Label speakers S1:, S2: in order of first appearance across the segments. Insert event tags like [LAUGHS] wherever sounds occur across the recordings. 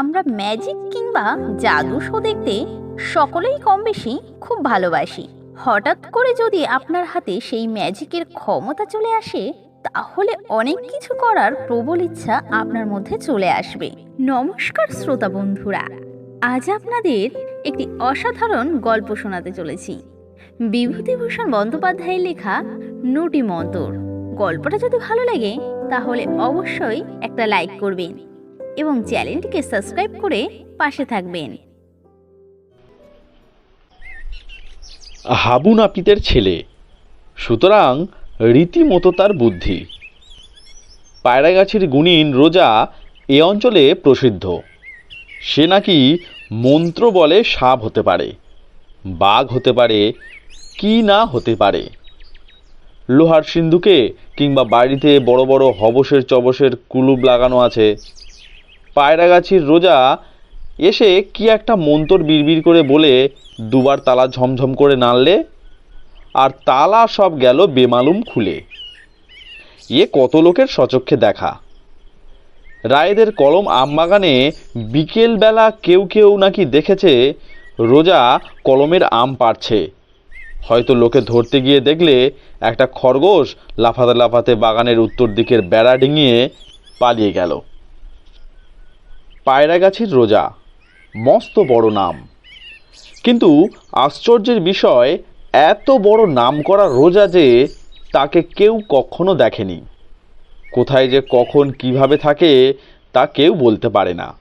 S1: আমরা ম্যাজিক কিংবা জাদু শো দেখতে সকলেই কম বেশি খুব ভালোবাসি। হঠাৎ করে যদি আপনার হাতে সেই ম্যাজিকের ক্ষমতা চলে আসে, তাহলে অনেক কিছু করার প্রবল ইচ্ছা আপনার মধ্যে চলে আসবে। নমস্কার শ্রোতা বন্ধুরা, আজ আপনাদের একটি অসাধারণ গল্প শোনাতে চলেছি। বিভূতিভূষণ বন্দ্যোপাধ্যায়ের লেখা নুটি মন্তর। গল্পটা যদি ভালো লাগে, তাহলে অবশ্যই একটা লাইক করবেন। এবং চ্যানেলটিকে সাবস্ক্রাইব করে পাশে থাকবেন।
S2: হাবু নাপিতের ছেলে। সুতরাং রীতিমতো তার বুদ্ধি। পায়রাগাছির গুণিন রোজা এ অঞ্চলে প্রসিদ্ধ। সে নাকি মন্ত্র বলে সাপ হতে পারে, বাঘ হতে পারে, কি না হতে পারে। লোহার সিন্ধুকে কিংবা বাড়িতে বড় বড় হবসের চবসের কুলুপ লাগানো আছে। পায়রাগাছির রোজা এসে কি একটা মন্তর বিড়বিড় করে বলে দুবার তালা ঝমঝম করে নাড়লে? আর তালা সব গেল বেমালুম খুলে। এ কত লোকের সচক্ষে দেখা। রায়েদের কলম আমবাগানে বিকেলবেলা কেউ কেউ নাকি দেখেছে রোজা কলমের আম পাড়ছে। হয়তো লোকে ধরতে গিয়ে দেখলে একটা খরগোশ লাফাতে লাফাতে বাগানের উত্তর দিকের বেড়া ডিঙিয়ে পালিয়ে গেল। পায়রাগাছির রোজা। মস্ত বড় নাম। কিন্তু আশ্চর্যের বিষয়, এত বড় নাম করা রোজা যে তাকে কেউ কখনো দেখেনি। কোথায় যে কখন কীভাবে থাকে তা কেউ বলতে পারে না।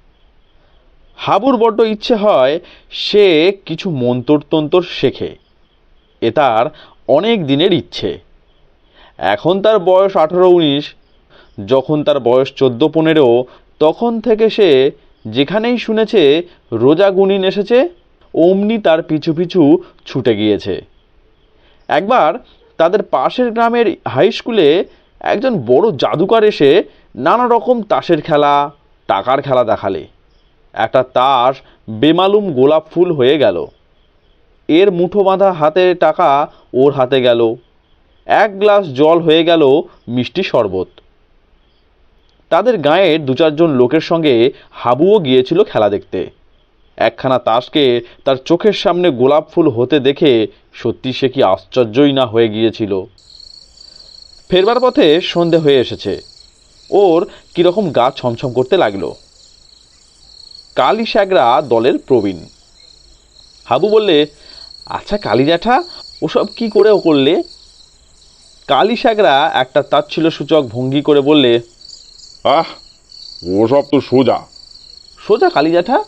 S2: হাবুর বড্ড ইচ্ছে হয় সে কিছু মন্তরতন্তর শেখে। এ তার অনেক দিনের ইচ্ছে। এখন তার বয়স আঠেরো উনিশ যখন তার বয়স চোদ্দ পনেরো তখন থেকে সে যেখানেই শুনেছে, রোজা গুনিন এসেছে, অমনি তার পিছু পিছু ছুটে গিয়েছে। একবার তাদের পাশের গ্রামের হাই স্কুলে একজন বড় জাদুকর এসে নানা রকম তাসের খেলা, টাকার খেলা দেখালে। একটা তাস বেমালুম গোলাপ ফুল হয়ে গেল। এর মুঠো বাঁধা হাতে টাকা ওর হাতে গেল। এক গ্লাস জল হয়ে গেল মিষ্টি শরবত। তাদের গাঁয়ের দু চারজন লোকের সঙ্গে হাবুও গিয়েছিল খেলা দেখতে। একখানা তাসকে তার চোখের সামনে গোলাপ ফুল হতে দেখে সত্যি সে কি আশ্চর্যই না হয়ে গিয়েছিল। ফেরবার পথে সন্ধে হয়ে এসেছে। ওর কীরকম গা ছমছম করতে লাগল। কালী স্যাগরা দলের প্রবীণ। হাবু বললে আচ্ছা কালী জ্যাঠা, ওসব কি করে ও করলে? কালী স্যাগরা একটা তাচ্ছিল সূচক ভঙ্গি করে বললে
S3: আহ ওসব তো সোজা।
S2: সোজা কালী জ্যাঠা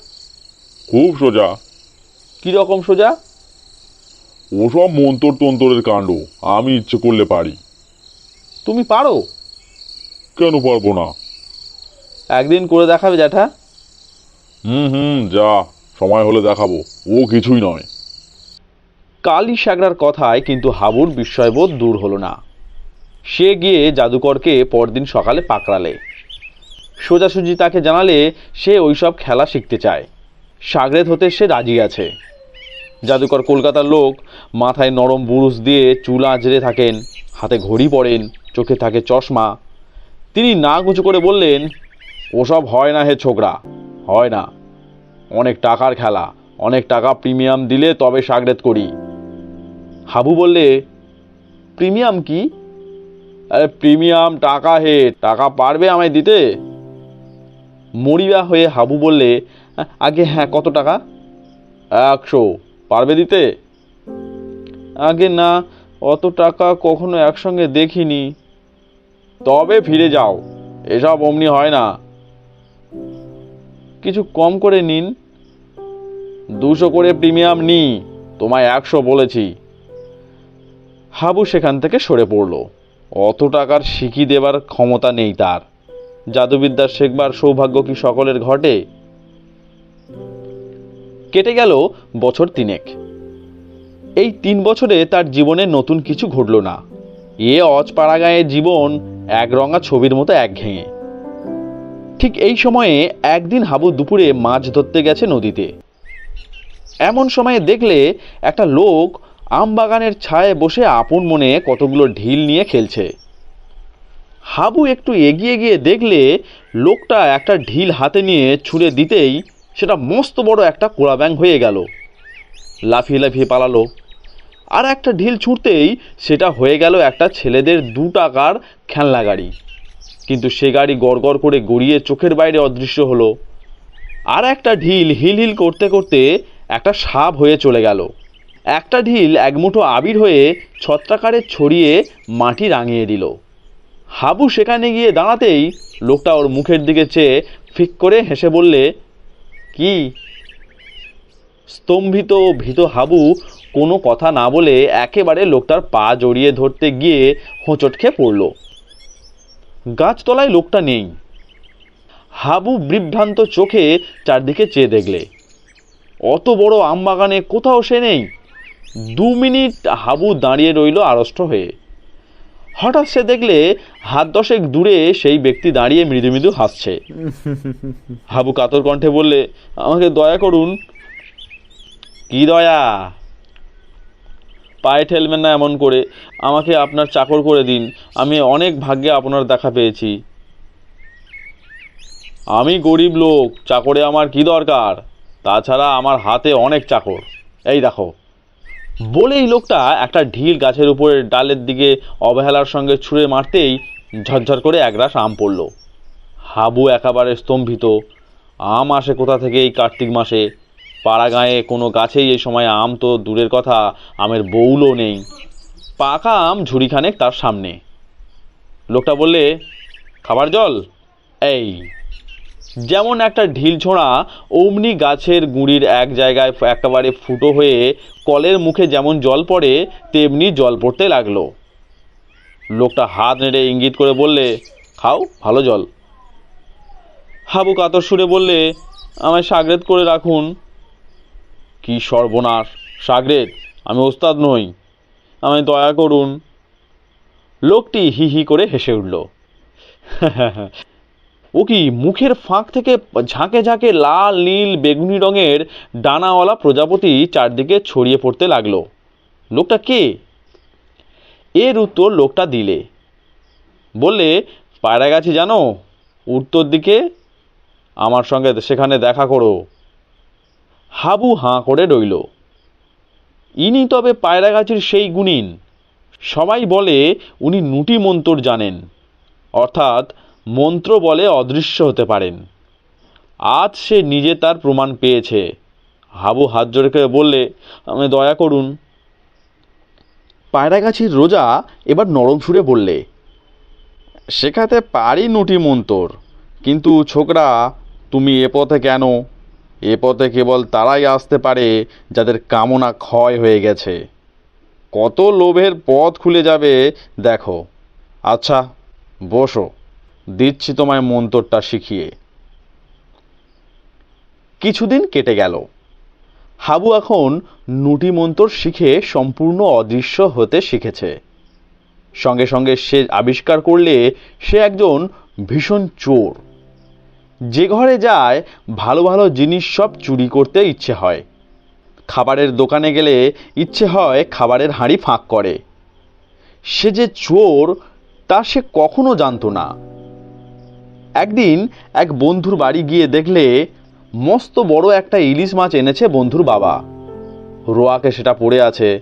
S3: খুব সোজা।
S2: কীরকম সোজা?
S3: ওসব মন্তর তন্তরের কাণ্ড আমি ইচ্ছে করলে পারি।
S2: তুমি পারো?
S3: কেন পারব না?
S2: একদিন করে দেখাবে জ্যাঠা।
S3: হুম হুম যা সময় হলে দেখাবো। ও কিছুই নয়।
S2: কালী স্যাগরার কথায় কিন্তু হাবুর বিস্ময়বোধ দূর হলো না। সে গিয়ে জাদুকরকে পরদিন সকালে পাকড়ালে। সোজাসুজি তাকে জানালে সে ওইসব খেলা শিখতে চায়। সাগরেদ হতে সে রাজি আছে। জাদুকর কলকাতার লোক মাথায় নরম বুরুষ দিয়ে চুল আঁচড়ে থাকেন, হাতে ঘড়ি পরেন, চোখে থাকে চশমা। তিনি না গুঁচু করে বললেন, ওসব হয় না হে ছোকরা, হয় না। অনেক টাকার খেলা, অনেক টাকা প্রিমিয়াম দিলে তবে সাগরেদ করি। হাবু বললে, প্রিমিয়াম কি? আরে, প্রিমিয়াম টাকা হে, টাকা পারবে আমায় দিতে? মরিয়া হয়ে হাবু বললে, আগে হ্যাঁ কত টাকা? একশো। পারবে দিতে? আগে না, অত টাকা কখনো একসঙ্গে দেখিনি। তবে ফিরে যাও। এসব অমনি হয় না। কিছু কম করে নিন। দুশো করে প্রিমিয়াম নি তোমায় একশো বলেছি। হাবু সেখান থেকে সরে পড়ল। অত টাকার শিখি দেবার ক্ষমতা নেই তার। জাদুবিদ্যা শেখবার সৌভাগ্য কি সকলের ঘটে? কেটে গেল বছর তিনেক। এই তিন বছরে তার জীবনে নতুন কিছু ঘটল না। এ অজপাড়া গাঁয়ের জীবন একরঙা ছবির মতো এক একঘেঁয়ে। ঠিক এই সময়ে একদিন হাবু দুপুরে মাছ ধরতে গেছে নদীতে। এমন সময়ে দেখলে একটা লোক আম বাগানের ছায়ে বসে আপন মনে কতগুলো ঢিল নিয়ে খেলছে। হাবু একটু এগিয়ে গিয়ে দেখলে লোকটা একটা ঢিল হাতে নিয়ে ছুঁড়ে দিতেই সেটা মস্ত বড় একটা কোড়া ব্যাং হয়ে গেল। লাফিয়ে লাফিয়ে পালালো। আর একটা ঢিল ছুঁড়তেই সেটা হয়ে গেল একটা ছেলেদের দু টাকার খেলনা গাড়ি। কিন্তু সে গাড়ি গড়গড় করে গড়িয়ে চোখের বাইরে অদৃশ্য হলো। আর একটা ঢিল হিল হিল করতে করতে একটা সাপ হয়ে চলে গেল। একটা ঢিল এক মুঠো আবির হয়ে ছত্রাকারে ছড়িয়ে মাটি রাঙিয়ে দিল। হাবু সেখানে গিয়ে দাঁড়াতেই লোকটা ওর মুখের দিকে চেয়ে ফিক করে হেসে বললে, কি? স্তম্ভিত ভীত হাবু কোনো কথা না বলে একেবারে লোকটার পা জড়িয়ে ধরতে গিয়ে হোঁচট খেয়ে পড়ল। গাছতলায় লোকটা নেই। হাবু বিভ্রান্ত চোখে চারদিকে চেয়ে দেখলে, অত বড় আম বাগানে কোথাও সে নেই? দু মিনিট হাবু দাঁড়িয়ে রইল আড়ষ্ট হয়ে। হঠাৎ সে দেখলে হাত দশেক দূরে সেই ব্যক্তি দাঁড়িয়ে মৃদু মৃদু হাসছে। হাবু কাতর কণ্ঠে বললে, আমাকে দয়া করুন। কি দয়া? পায়ে ঠেলবেন না এমন করে। আমাকে আপনার চাকর করে দিন। আমি অনেক ভাগ্যে আপনার দেখা পেয়েছি। আমি গরিব লোক। চাকরে আমার কি দরকার? তাছাড়া আমার হাতে অনেক চাকর। এই দেখো। বলেই লোকটা একটা ঢিল গাছের উপরে ডালের দিকে অবহেলার সঙ্গে ছুঁড়ে মারতেই ঝরঝর করে একরাশ আম পড়ল। হাবু একেবারে স্তম্ভিত। আম আসে কোথা থেকে এই কার্তিক মাসে? পাড়া গাঁয়ে কোনো গাছেই এই সময় আম তো দূরের কথা, আমের বউলও নেই। পাকা আম ঝুড়িখানেক তার সামনে। লোকটা বললে, খাবার জল? এই। যেমন একটা ঢিল ছোঁড়া, অমনি গাছের গুঁড়ির এক জায়গায় একেবারে ফুটো হয়ে কলের মুখে যেমন জল পড়ে, তেমনি জল পড়তে লাগল। লোকটা হাত নেড়ে ইঙ্গিত করে বললে, খাও, ভালো জল। হাবু কাতর সুরে বললে, আমায় সাগরেদ করে রাখুন। কি সর্বনাশ সাগরেদ আমি ওস্তাদ নই, আমায় দয়া করুন। লোকটি হি হি করে হেসে উঠল। [LAUGHS] ও কি মুখের ফাঁক থেকে ঝাঁকে ঝাঁকে লাল, নীল, বেগুনি রঙের ডানাওয়ালা প্রজাপতি চারদিকে ছড়িয়ে পড়তে লাগল। লোকটা কে? এর উত্তর লোকটা দিলে। বললে, পায়রা গাছি জানো, উত্তর দিকে আমার সঙ্গে সেখানে দেখা করো। হাবু হাঁ করে রইল। ইনি তবে পায়রাগাছির সেই গুণিন। সবাই বলে, উনি নুটি মন্তর জানেন। অর্থাৎ মন্ত্র বলে অদৃশ্য হতে পারেন। আজ সে নিজে তার প্রমাণ পেয়েছে। হাবু হাত জোড়ে করে বললে আমি দয়া করুন। পায়রাগাছির রোজা এবার নরম সুরে বললে, শেখাতে পারি নুটি মন্তর, কিন্তু ছোকরা, তুমি এ পথে কেন? এ পথে কেবল তারাই আসতে পারে, যাদের কামনা ক্ষয় হয়ে গেছে। কত লোভের পথ খুলে যাবে, দেখো। আচ্ছা বসো। দিচ্ছি তোমায় মন্তরটা শিখিয়ে। কিছুদিন কেটে গেল। হাবু এখন নুটি মন্তর শিখে সম্পূর্ণ অদৃশ্য হতে শিখেছে। সঙ্গে সঙ্গে সে আবিষ্কার করলে সে একজন ভীষণ চোর। যে ঘরে যায়, ভালো ভালো জিনিস সব চুরি করতে ইচ্ছে হয়। খাবারের দোকানে গেলে ইচ্ছে হয় খাবারের হাঁড়ি ফাঁক করে। সে যে চোর, তা সে কখনো জানতো না। একদিন এক বন্ধুর বাড়ি গিয়ে দেখলে মস্ত বড় একটা ইলিশ মাছ এনেছে বন্ধুর বাবা। রোয়াকে সেটা পড়ে আছে।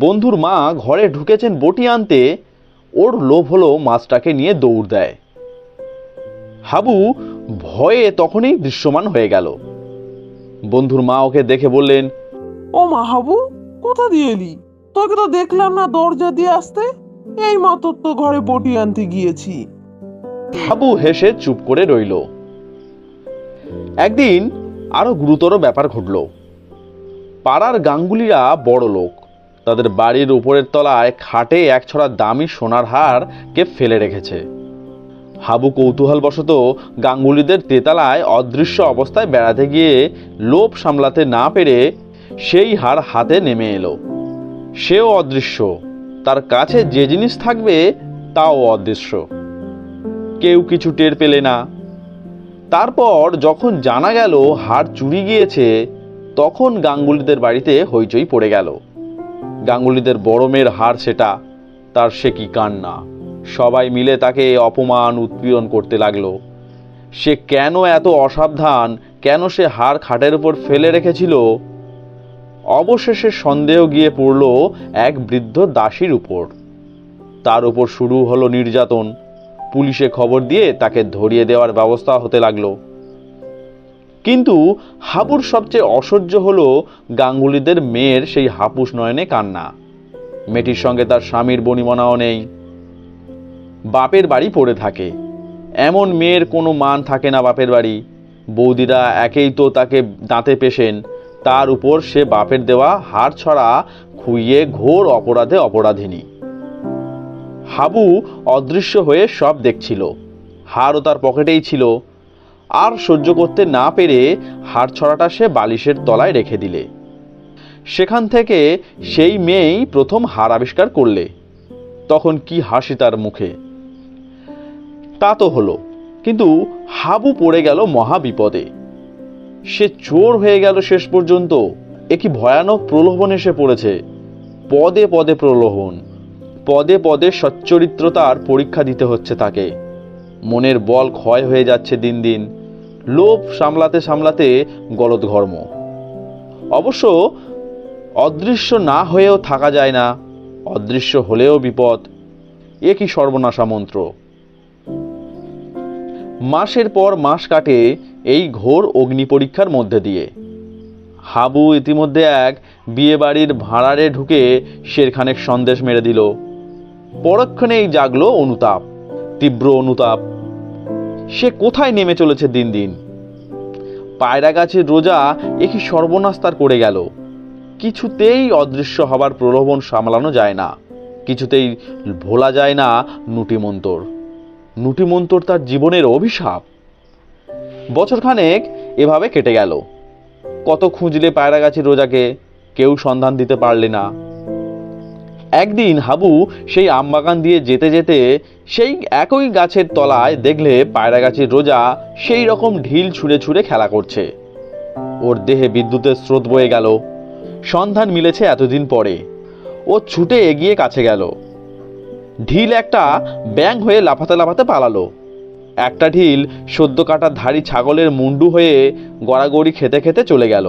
S2: বন্ধুর মা ঘরে ঢুকেছেন বটি আনতে, ওর লোভ হলো মাছটাকে নিয়ে দৌড় দেয়। হাবু ভয়ে তখনই দৃশ্যমান হয়ে গেল। বন্ধুর মা ওকে দেখে বললেন,
S4: ও মা হাবু, কোথা দিয়ে এলি? তোকে তো দেখলাম না দরজা দিয়ে আসতে। এই মাত্র তো ঘরে বটি আনতে গিয়েছি।
S2: হাবু হেসে চুপ করে রইল। একদিন আরও গুরুতর ব্যাপার ঘটল। পাড়ার গাঙ্গুলিরা বড় লোক। তাদের বাড়ির উপরের তলায় খাটে এক ছড়া দামি সোনার হার কে ফেলে রেখেছে। হাবু কৌতূহলবশত গাঙ্গুলিদের তেতালায় অদৃশ্য অবস্থায় বেড়াতে গিয়ে লোভ সামলাতে না পেরে সেই হার হাতে নেমে এলো। সেও অদৃশ্য। তার কাছে যে জিনিস থাকবে, তাও অদৃশ্য। কেউ কিছু টের পেলে না। তারপর যখন জানা গেল হার চুরি গিয়েছে, তখন গাঙ্গুলিদের বাড়িতে হইচই পড়ে গেল। গাঙ্গুলিদের বড় মেয়ের হার সেটা, তার সে কি কান্না। সবাই মিলে তাকে অপমান, উৎপীড়ন করতে লাগল। সে কেন এত অসাবধান, কেন সে হাড় খাটের উপর ফেলে রেখেছিল? অবশেষে সন্দেহ গিয়ে পড়ল এক বৃদ্ধ দাসীর উপর। তার উপর শুরু হলো নির্যাতন। পুলিশে খবর দিয়ে তাকে ধরিয়ে দেওয়ার ব্যবস্থা হতে লাগল। কিন্তু হাবুর সবচেয়ে অসহ্য হলো গাঙ্গুলিদের মেয়ের সেই হাপুস নয়নে কান্না। মেয়েটির সঙ্গে তার স্বামীর বনিমনাও নেই। বাপের বাড়ি পড়ে থাকে। এমন মেয়ের কোনো মান থাকে না বাপের বাড়ি। বৌদিরা একেই তো তাকে দাঁতে পেশেন। তার উপর সে বাপের দেওয়া হাড় ছড়া খুইয়ে ঘোর অপরাধে অপরাধিনী। হাবু অদৃশ্য হয়ে সব দেখছিল। হাড়ও তার পকেটেই ছিল। আর সহ্য করতে না পেরে হাড় ছড়াটা সে বালিশের তলায় রেখে দিলে। সেখান থেকে সেই মেয়েই প্রথম হার আবিষ্কার করলে। তখন কি হাসি তার মুখে। তা তো হলো, কিন্তু হাবু পড়ে গেল মহা বিপদে। সে চোর হয়ে গেল শেষ পর্যন্ত। এ কি ভয়ানক প্রলোভন এসে পড়েছে। পদে পদে প্রলোভন। পদে পদে সচ্চরিত্রতার পরীক্ষা দিতে হচ্ছে তাকে। মনের বল ক্ষয় হয়ে যাচ্ছে দিন দিন। লোভ সামলাতে সামলাতে গলদঘর্ম অবশ্য অদৃশ্য না হয়েও থাকা যায় না। অদৃশ্য হলেও বিপদ। এ কি সর্বনাশা মন্ত্র? মাসের পর মাস কাটে এই ঘোর অগ্নি পরীক্ষার মধ্যে দিয়ে। হাবু ইতিমধ্যে এক বিয়ে বাড়ির ভাড়ারে ঢুকে শেরখানেক সন্দেশ মেরে দিল। পরক্ষণেই জাগলো অনুতাপ, তীব্র অনুতাপ। সে কোথায় নেমে চলেছে দিন দিন? পায়রা গাছের রোজা একই সর্বনাশ তার করে গেল? কিছুতেই অদৃশ্য হবার প্রলোভন সামলানো যায় না, কিছুতেই ভোলা যায় না নুটিমন্তর। নুটিমন্তর তার জীবনের অভিশাপ। বছরখানেক এভাবে কেটে গেল। কত খুঁজলে পায়রা গাছের রোজাকে, কেউ সন্ধান দিতে পারলে না। একদিন হাবু সেই আমবাগান দিয়ে যেতে যেতে সেই একই গাছের তলায় দেখলে পায়রা গাছের রোজা সেই রকম ঢিল ছুঁড়ে ছুঁড়ে খেলা করছে। ওর দেহে বিদ্যুতের স্রোত বয়ে গেল। সন্ধান মিলেছে এতদিন পরে। ও ছুটে এগিয়ে কাছে গেল। ঢিল একটা ব্যাং হয়ে লাফাতে লাফাতে পালালো। একটা ঢিল সদ্য কাটা ধাড়ি ছাগলের মুন্ডু হয়ে গড়াগড়ি খেতে খেতে চলে গেল।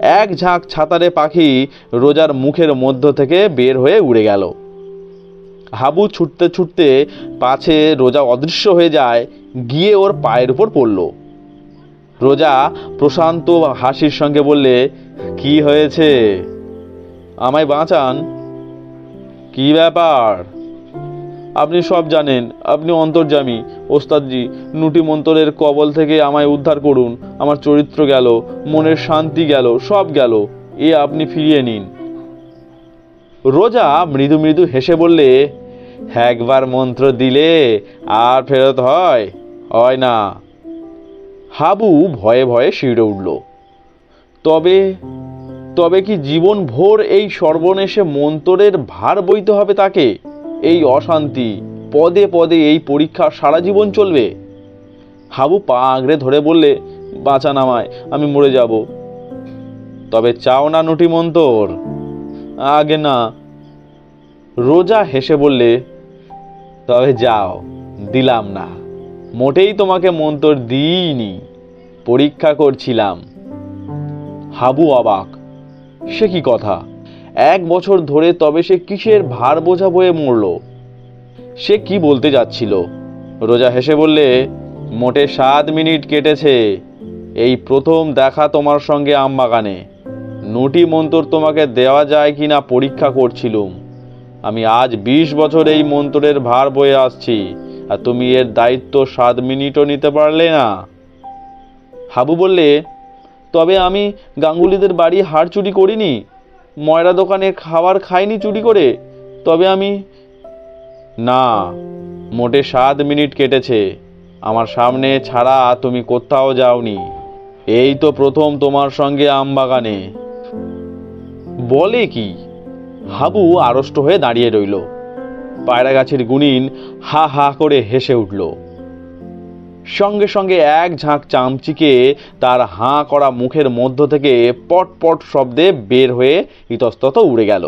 S2: এক ঝাঁক ছাতারে পাখি রোজার মুখের মধ্য থেকে বের হয়ে উড়ে গেল। হাবু ছুটতে ছুটতে পাছে রোজা অদৃশ্য হয়ে যায়, গিয়ে ওর পায়ের উপর পড়ল। রোজা প্রশান্ত হাসির সঙ্গে বললে, কি হয়েছে? আমায় বাঁচান? কি ব্যাপার? আপনি সব জানেন, আপনি অন্তর্জামী ওস্তাদজি, নুটি মন্তরের কবল থেকে আমায় উদ্ধার করুন। আমার চরিত্র গেল, মনের শান্তি গেল, সব গেল। এ আপনি ফিরিয়ে নিন। রোজা মৃদু মৃদু হেসে বললে, একবার মন্ত্র দিলে আর ফেরত হয়? হয় না। হাবু ভয়ে ভয়ে শিড়ে উঠল। তবে তবে কি জীবন ভোর এই সর্বনেশে মন্তরের ভার বইতে হবে তাকে? এই অশান্তি, পদে পদে এই পরীক্ষা সারা জীবন চলবে? হাবু পা আঁকড়ে ধরে বললে, বাঁচা নামায় আমি মরে যাব। তবে চাও না নুটি মন্তর? আগে না। রোজা হেসে বললে, তবে যাও, দিলাম না। মোটেই তোমাকে মন্তর দিইনি, পরীক্ষা করছিলাম। হাবু অবাক, সে কি কথা? এক বছর ধরে তবে সে কিসের ভার বোঝা বয়ে মরল? সে কি বলতে যাচ্ছিল? রোজা হেসে বললে, মোটে সাত মিনিট কেটেছে। এই প্রথম দেখা তোমার সঙ্গে আমবাগানে। নুটি মন্তর তোমাকে দেওয়া যায় কি না পরীক্ষা করছিলুম। আমি আজ বিশ বছর এই মন্তরের ভার বয়ে আসছি, আর তুমি এর দায়িত্ব সাত মিনিটও নিতে পারলে না। হাবু বললে, তবে আমি গাঙ্গুলিদের বাড়ি হাড় চুরি করিনি। ময়রা দোকানে খাবার খাইনি চুরি করে, তবে আমি, না, মোটে সাত মিনিট কেটেছে, আমার সামনে ছাড়া তুমি কোথাও যাওনি। এই তো প্রথম তোমার সঙ্গে আমবাগানে। বলে কি? হাবু আড়ষ্ট হয়ে দাঁড়িয়ে রইল। পায়রা গাছের গুনিন হা হা করে হেসে উঠল। সঙ্গে সঙ্গে এক ঝাঁক চামচিকে তার হাঁ করা মুখের মধ্য থেকে পট পট শব্দে বের হয়ে ইতস্তত উড়ে গেল।